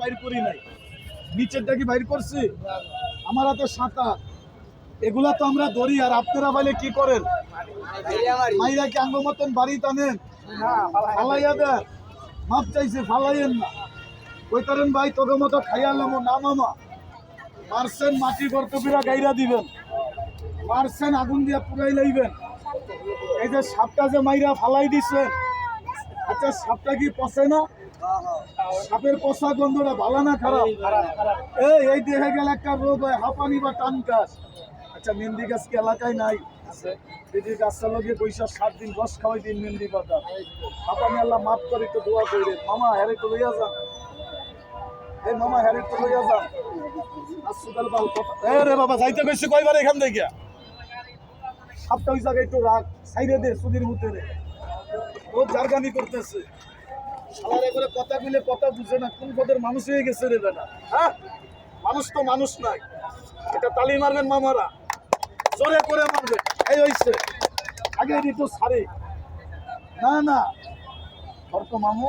বাইর করি নাই। নিচেরটা কি বাইর করছি। আমার হাতে সাঁতার। এগুলা তো আমরা ধরি, আর আপনারা বাইলে কি করেন? মাইরা কি আঙ্গ মতন বাড়ি টানেন? ফালাইয়া দেন। মাপ চাইছে, ফালাইয়েন না। ওই করেন ভাই তোকে মতো খাইয়ালাম না মামা মারছেন, মাটি গর্তপিরা গাইরা দিবেন। মারছেন, আগুন দিয়া পুরাই লাইবেন। এই যে সাপটা যে মাইরা ফালাই দিছেন আচ্ছা সাপটা কি পচে না? সাপের পচা গন্ধটা ভালো না খারাপ? এই এই দেহে গেলে একটা রোগ হয়, হাঁপানি বা টান গাছ আচ্ছা মেহেন্দি গাছ কি এলাকায় নাই? সাত দিন হাঁপানি একটু মামা মামা সাপটা ওই একটু রাখ সাইরে দে সুদির মুতে রে। জারগানি করতেছে। সালার এবারে কথা মিলে কথা বুঝে না, কোন পদের মানুষ হয়ে গেছে রে বেটা হ্যাঁ? মানুষ তো মানুষ নাই। এটা তালি মারবেন মামারা, জোরে করে মারবে, এই হয়েছে আগে দিত সারে না না। অর্থ মামু